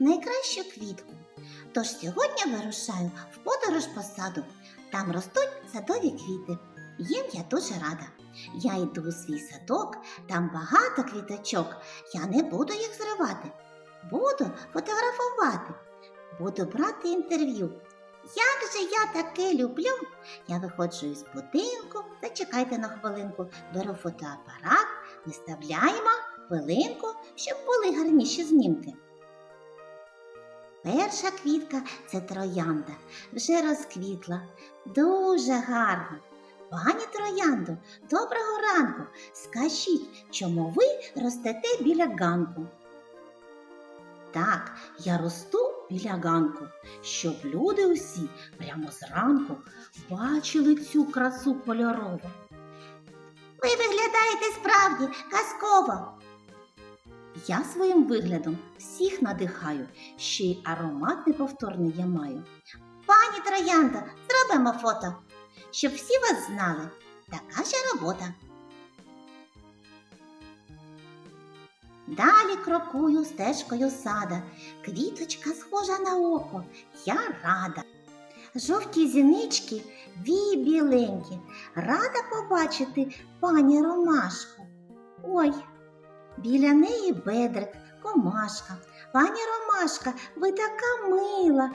найкращу квітку. Тож сьогодні вирушаю в подорож по саду. Там ростуть садові квіти. Їм я дуже рада. Я йду у свій садок, там багато квіточок. Я не буду їх зривати. Буду фотографувати, буду брати інтерв'ю. Як же я таке люблю? Я виходжу із будинку, зачекайте на хвилинку, беру фотоапарат, виставляємо хвилинку, щоб були гарніші знімки. Перша квітка це троянда, вже розквітла, дуже гарна. Пані трояндо, доброго ранку. Скажіть, чому ви ростете біля ганку? Так, я росту біля ганку, щоб люди усі прямо зранку бачили цю красу кольорову. Ви виглядаєте справді казково. Я своїм виглядом всіх надихаю, ще й аромат неповторний я маю. Пані Троянда, зробимо фото, щоб всі вас знали. Така ж робота. Далі крокую стежкою сада. Квіточка схожа на око. Я рада. Жовті зінички, вії біленькі. Рада побачити пані Ромашку. Ой, біля неї бедрик, комашка. Пані Ромашка, ви така мила.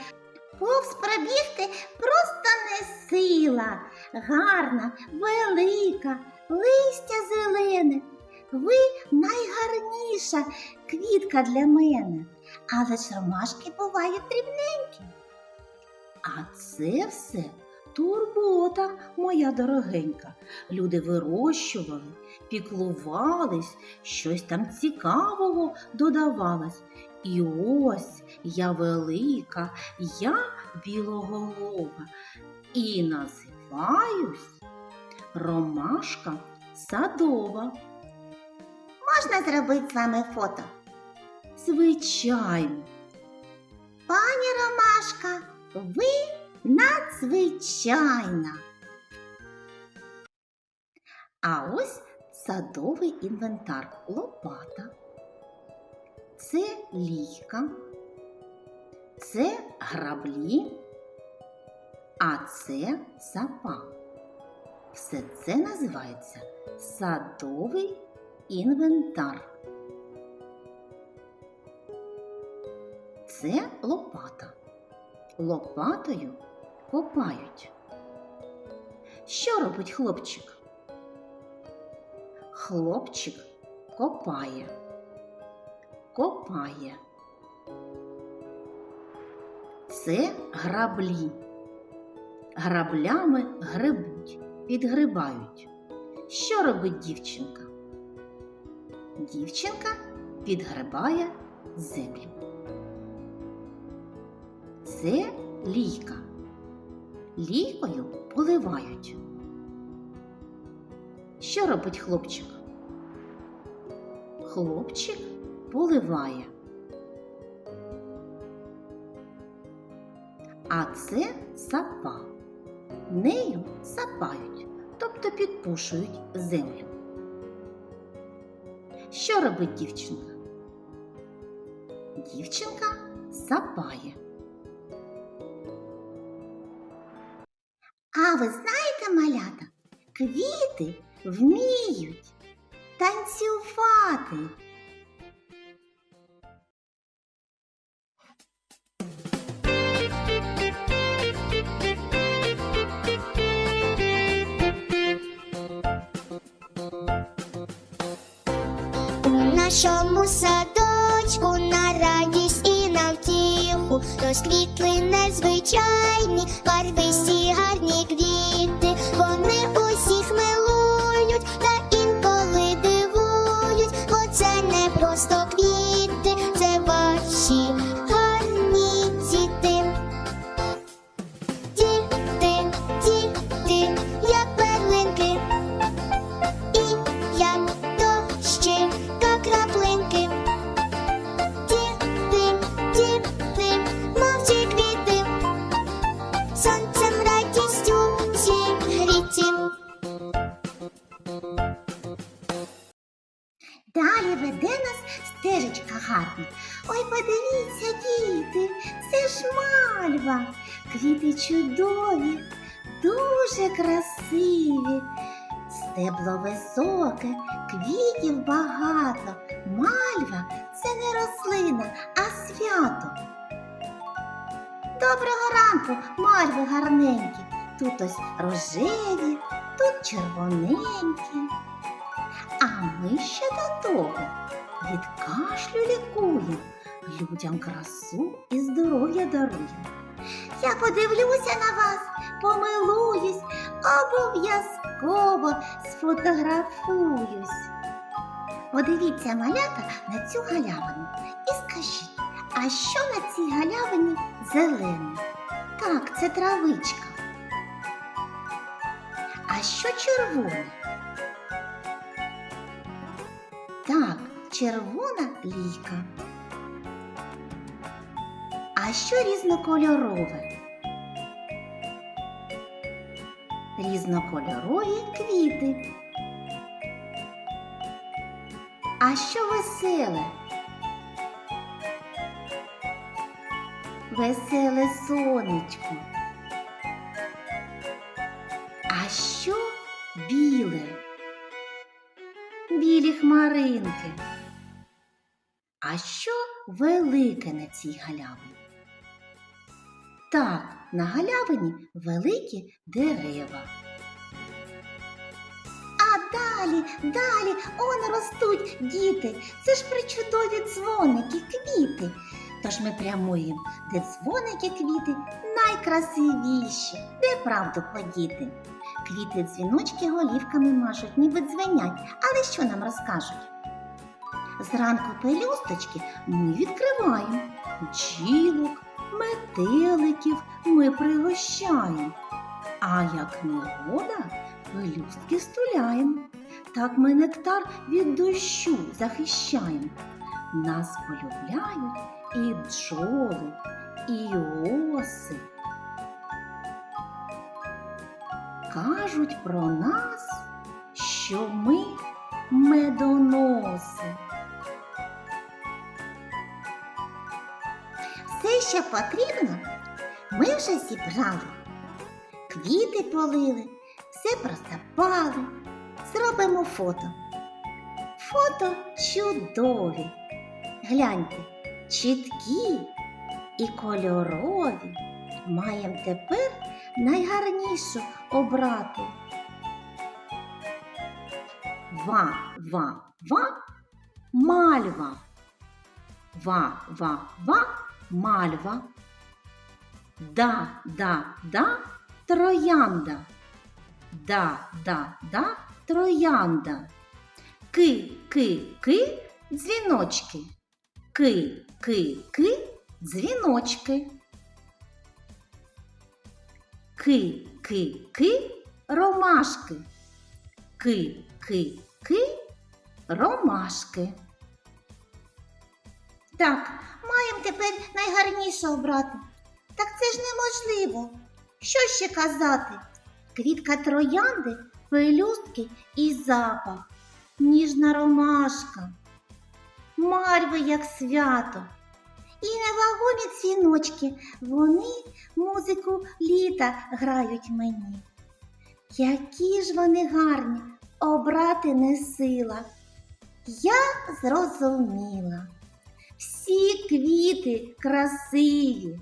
Повз пробігти просто не сила. Гарна, велика, листя зелене. Ви найгарніша квітка для мене. Але ж ромашки бувають дрібненькі. А це все турбота, моя дорогенька. Люди вирощували, піклувались, щось там цікавого додавалось. І ось я велика, я білоголова і називаюсь Ромашка Садова. Можна зробити з вами фото? Звичайно. Пані Ромашка, ви надзвичайна. А ось садовий інвентар лопата. Це лійка, це граблі, а це сапа. Все це називається садовий інвентар. Це лопата. Лопатою копають. Що робить хлопчик? Хлопчик копає. Копає. Це граблі. Граблями гребуть, підгрибають. Що робить дівчинка? Дівчинка підгрибає землю. Це лійка. Лійкою поливають. Що робить хлопчик? Хлопчик поливає. А це сапа. Нею сапають, тобто підпушують землю. Що робить дівчинка? Дівчинка сапає. А ви знаєте, малята, квіти вміють танцювати. Нашому садочку на радість і на втіху розквітли незвичайні барвисті гарні Далі веде нас стежечка гарна. Ой, подивіться, діти, це ж мальва. Квіти чудові, дуже красиві. Стебло високе, квітів багато. Мальва це не рослина, а свято. Доброго ранку, мальви гарненькі. Тут ось рожеві, тут червоненькі. А ми ще до того від кашлю лікуємо, людям красу і здоров'я даруємо. Я подивлюся на вас, помилуюсь, обов'язково сфотографуюсь. Подивіться малята на цю галявину і скажіть, а що на цій галявині зелене? Так, це травичка. А що червоне? Так, червона лійка. А що різнокольорове? Різнокольорові квіти. А що веселе? Веселе сонечко. А що біле? Білі хмаринки. А що велике на цій галявині? Так, на галявині великі дерева. А далі, далі, он ростуть діти. Це ж причудові дзвоники, квіти. Тож ми прямуємо, де дзвоники квіти найкрасивіші, де правду подіти. Квіти дзвіночки голівками машуть, ніби дзвенять, але що нам розкажуть? Зранку пелюсточки ми відкриваємо, бджілок, метеликів ми пригощаємо. А як негода, пелюстки стуляємо. Так ми нектар від дощу захищаємо. Нас полюбляють і бджоли, і оси. Кажуть про нас, що ми медоноси. Все, що потрібно, ми вже зібрали. Квіти полили, все просапали. Зробимо фото. Фото чудові. Гляньте, чіткі і кольорові. Маємо тепер найгарнішу обрати. Ва, ва, ва, мальва. Ва, ва, ва, мальва. Да, да, да, троянда. Да, да, да, троянда. Ки, ки, ки, дзвіночки. Ки, ки, ки, дзвіночки. Ки, ки, ки, ромашки. Ки, ки, ки, ромашки. Так, маємо тепер найгарніше обрати. Так це ж неможливо. Що ще казати? Квітка троянди, пелюстки і запах, ніжна ромашка, марви, як свято. І невагомі цвіночки, вони музику літа грають мені. Які ж вони гарні, обрати не сила. Я зрозуміла. Всі квіти красиві,